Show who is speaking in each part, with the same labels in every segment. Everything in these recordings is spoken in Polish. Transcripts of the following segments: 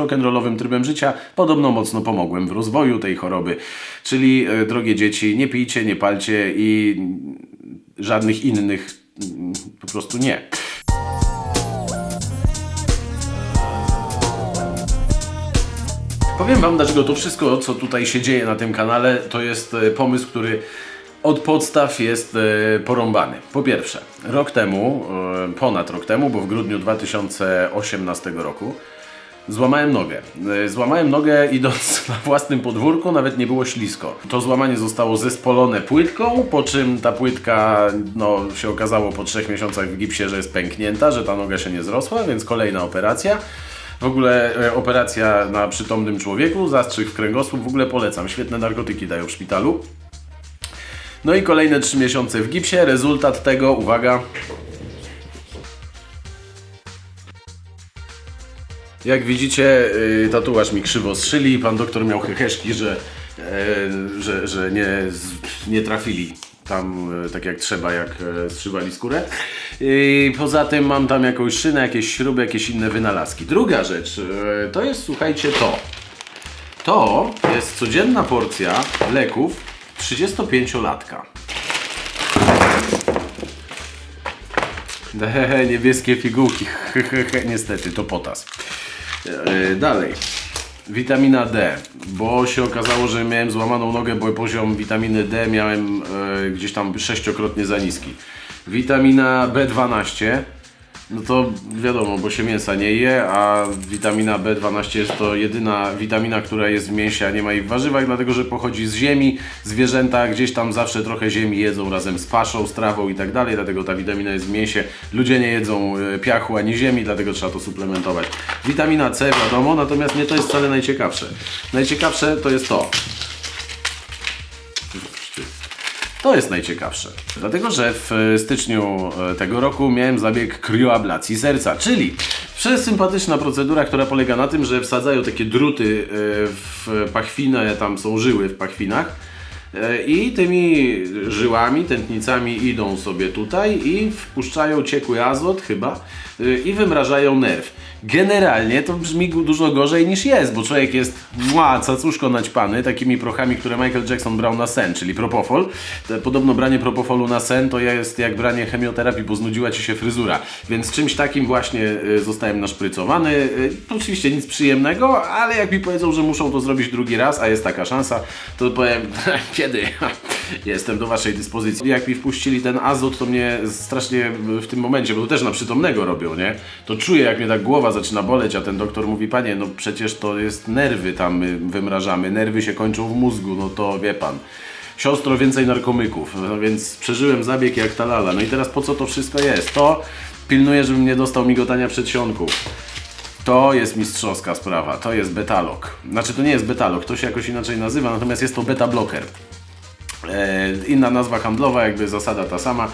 Speaker 1: rock'n'rollowym trybem życia, podobno mocno pomogłem w rozwoju tej choroby. Czyli, e, drogie dzieci, nie pijcie, nie palcie i żadnych innych mm, po prostu nie. Powiem Wam, dlaczego to wszystko, co tutaj się dzieje na tym kanale, to jest e, pomysł, który od podstaw jest e, porąbany. Po pierwsze, rok temu, ponad rok temu, bo w grudniu 2018 roku, złamałem nogę. E, Złamałem nogę idąc na własnym podwórku, nawet nie było ślisko. To złamanie zostało zespolone płytką, po czym ta płytka, no się okazało po trzech miesiącach w gipsie, że jest pęknięta, że ta noga się nie zrosła, więc kolejna operacja. W ogóle e, operacja na przytomnym człowieku, zastrzyk w kręgosłup, w ogóle polecam. Świetne narkotyki dają w szpitalu. No i kolejne 3 miesiące w gipsie. Rezultat tego, uwaga. Jak widzicie, y, tatuaż mi krzywo zszyli. Pan doktor miał heheszki, że, e, że, że nie, z- nie trafili tam e, tak jak trzeba, jak e, zszywali skórę. I poza tym mam tam jakąś szynę, jakieś śruby, jakieś inne wynalazki. Druga rzecz, e, to jest, słuchajcie, to. To jest codzienna porcja leków 35-latka. Hehe, niebieskie figułki. Hehehe, niestety, to potas. E, Dalej. Witamina D, bo się okazało, że miałem złamaną nogę, bo poziom witaminy D miałem e, gdzieś tam sześciokrotnie za niski. Witamina B12, no to wiadomo, bo się mięsa nie je, a witamina B12 jest to jedyna witamina, która jest w mięsie, a nie ma jej w warzywach, dlatego że pochodzi z ziemi. Zwierzęta gdzieś tam zawsze trochę ziemi jedzą razem z paszą, z trawą i tak dalej, dlatego ta witamina jest w mięsie. Ludzie nie jedzą e, piachu ani ziemi, dlatego trzeba to suplementować. Witamina C wiadomo, natomiast nie to jest wcale najciekawsze. Najciekawsze to jest to. To jest najciekawsze. Dlatego, że w styczniu e, tego roku miałem zabieg krioablacji serca, czyli przesympatyczna procedura, która polega na tym, że wsadzają takie druty e, w pachwinę, tam są żyły w pachwinach. E, I tymi żyłami, tętnicami idą sobie tutaj i wpuszczają ciekły azot chyba i wymrażają nerw. Generalnie to brzmi dużo gorzej niż jest, bo człowiek jest mła, cacuszko naćpany takimi prochami, które Michael Jackson brał na sen, czyli propofol. Podobno branie propofolu na sen to jest jak branie chemioterapii, bo znudziła Ci się fryzura. Więc czymś takim właśnie y, zostałem naszprycowany. Y, oczywiście nic przyjemnego, ale jak mi powiedzą, że muszą to zrobić drugi raz, a jest taka szansa, to powiem, kiedy? Jestem do Waszej dyspozycji. Jak mi wpuścili ten azot, to mnie strasznie w tym momencie, bo to też na przytomnego robią, nie? To czuję, jak mnie tak głowa zaczyna boleć, a ten doktor mówi, panie, no przecież to jest nerwy tam y, wymrażamy, nerwy się kończą w mózgu, no to wie pan. Siostro, więcej narkomyków, no więc przeżyłem zabieg jak talala. No i teraz po co to wszystko jest? To pilnuję, żebym nie dostał migotania przedsionków. To jest mistrzowska sprawa, to jest betalog. Znaczy to nie jest betalog, to się jakoś inaczej nazywa, natomiast jest to beta blocker. E, inna nazwa handlowa, jakby zasada ta sama,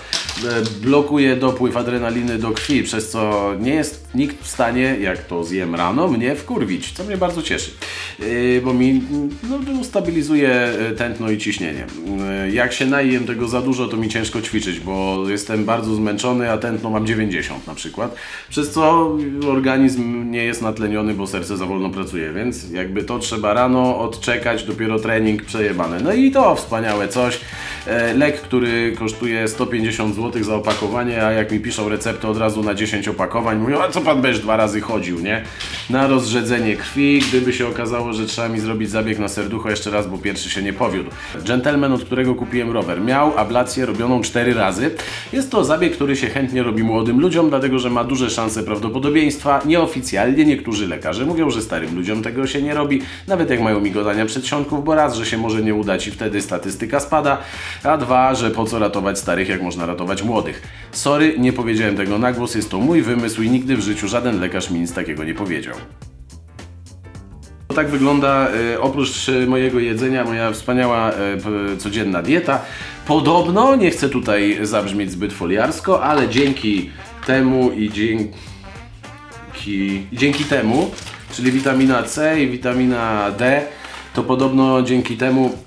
Speaker 1: blokuje dopływ adrenaliny do krwi, przez co nie jest nikt w stanie, jak to zjem rano, mnie wkurwić, co mnie bardzo cieszy, e, bo mi no, stabilizuje e, tętno i ciśnienie. E, Jak się najem tego za dużo, to mi ciężko ćwiczyć, bo jestem bardzo zmęczony, a tętno mam 90 na przykład, przez co organizm nie jest natleniony, bo serce za wolno pracuje, więc jakby to trzeba rano odczekać, dopiero trening przejebane. No i to wspaniałe coś. E, Lek, który kosztuje 150 zł za opakowanie, a jak mi piszą receptę od razu na 10 opakowań, mówią, a co pan będziesz dwa razy chodził, nie? Na rozrzedzenie krwi, gdyby się okazało, że trzeba mi zrobić zabieg na serducho jeszcze raz, bo pierwszy się nie powiódł. Gentleman, od którego kupiłem rower, miał ablację robioną 4 razy. Jest to zabieg, który się chętnie robi młodym ludziom, dlatego że ma duże szanse prawdopodobieństwa. Nieoficjalnie niektórzy lekarze mówią, że starym ludziom tego się nie robi, nawet jak mają migotania przedsionków, bo raz, że się może nie udać i wtedy statystyka spada, a dwa, że po co ratować starych, jak można ratować młodych. Sorry, nie powiedziałem tego na głos, jest to mój wymysł i nigdy w życiu żaden lekarz mi nic takiego nie powiedział. Tak wygląda e, oprócz e, mojego jedzenia moja wspaniała p- codzienna dieta. Podobno, nie chcę tutaj zabrzmieć zbyt foliarsko, ale dzięki temu i dzięki, dzięki temu, czyli witamina C i witamina D, to podobno dzięki temu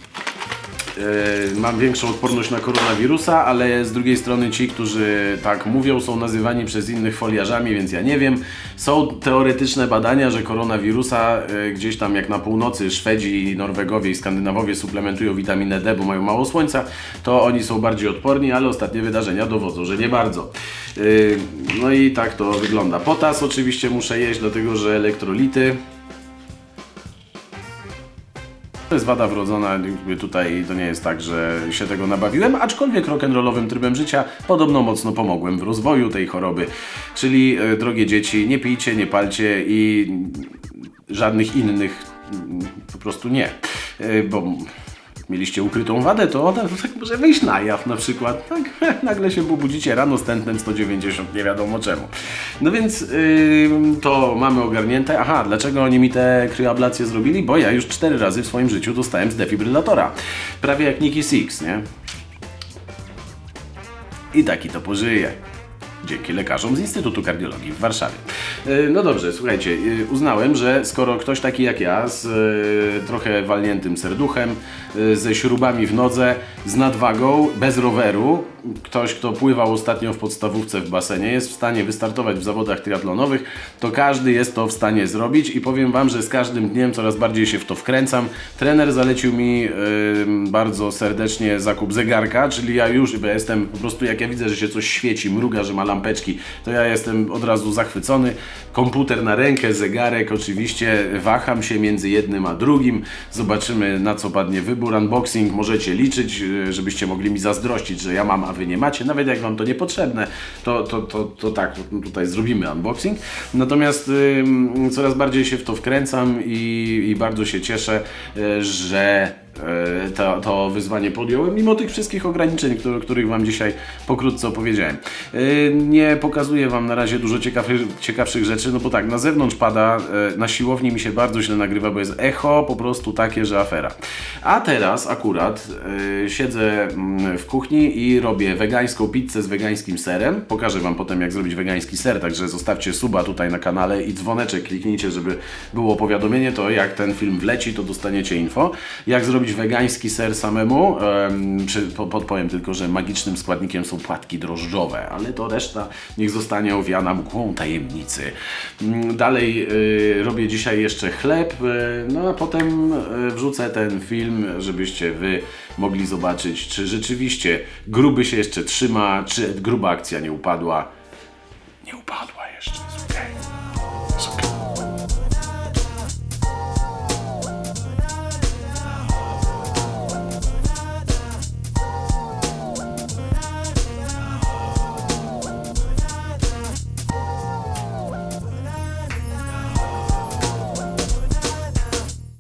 Speaker 1: mam większą odporność na koronawirusa, ale z drugiej strony ci, którzy tak mówią, są nazywani przez innych foliarzami, więc ja nie wiem. Są teoretyczne badania, że koronawirusa e, gdzieś tam jak na północy Szwedzi, Norwegowie i Skandynawowie suplementują witaminę D, bo mają mało słońca, to oni są bardziej odporni, ale ostatnie wydarzenia dowodzą, że nie bardzo. E, No i tak to wygląda. Potas oczywiście muszę jeść, dlatego że elektrolity. To jest wada wrodzona, tutaj to nie jest tak, że się tego nabawiłem, aczkolwiek rock'n'rollowym trybem życia podobno mocno pomogłem w rozwoju tej choroby. Czyli, e, drogie dzieci, nie pijcie, nie palcie i żadnych innych mm, po prostu nie. E, Bo mieliście ukrytą wadę, to ona tak może wyjść na jaw na przykład. Tak, nagle się obudzicie rano z tętnem 190, nie wiadomo czemu. No więc ym, to mamy ogarnięte. Aha, dlaczego oni mi te kryoablacje zrobili? Bo ja już cztery razy w swoim życiu dostałem z defibrylatora. Prawie jak Nicky Six, nie? I taki to pożyje. Dzięki lekarzom z Instytutu Kardiologii w Warszawie. E, No dobrze, słuchajcie, e, uznałem, że skoro ktoś taki jak ja, z e, trochę walniętym serduchem, ze śrubami w nodze, z nadwagą, bez roweru, ktoś, kto pływał ostatnio w podstawówce w basenie, jest w stanie wystartować w zawodach triatlonowych, to każdy jest to w stanie zrobić i powiem Wam, że z każdym dniem coraz bardziej się w to wkręcam. Trener zalecił mi e, bardzo serdecznie zakup zegarka, czyli ja już, jestem po prostu, jak ja widzę, że się coś świeci, mruga, że ma lampeczki, to ja jestem od razu zachwycony. Komputer na rękę, zegarek, oczywiście waham się między jednym a drugim. Zobaczymy na co padnie wybór. Unboxing możecie liczyć, e, żebyście mogli mi zazdrościć, że ja mam, a Wy nie macie. Nawet jak Wam to niepotrzebne, to, to, to, to tak, tutaj zrobimy unboxing. Natomiast ym, coraz bardziej się w to wkręcam i, i bardzo się cieszę, e, że to, to wyzwanie podjąłem, mimo tych wszystkich ograniczeń, które, których Wam dzisiaj pokrótce opowiedziałem. E, Nie pokazuję Wam na razie dużo ciekawszych rzeczy, no bo tak, na zewnątrz pada, e, na siłowni mi się bardzo źle nagrywa, bo jest echo po prostu takie, że afera. A teraz akurat e, siedzę mm, w kuchni i robię wegańską pizzę z wegańskim serem. Pokażę Wam potem, jak zrobić wegański ser, także zostawcie suba tutaj na kanale i dzwoneczek kliknijcie, żeby było powiadomienie, to jak ten film wleci, to dostaniecie info. Jak zrobić wegański ser samemu? Po, podpowiem tylko, że magicznym składnikiem są płatki drożdżowe, ale to reszta niech zostanie owiana mgłą tajemnicy. Mm, Dalej y, robię dzisiaj jeszcze chleb, y, no a potem y, wrzucę ten film, żebyście Wy mogli zobaczyć, czy rzeczywiście gruby się jeszcze trzyma, czy gruba akcja nie upadła. Nie upadła.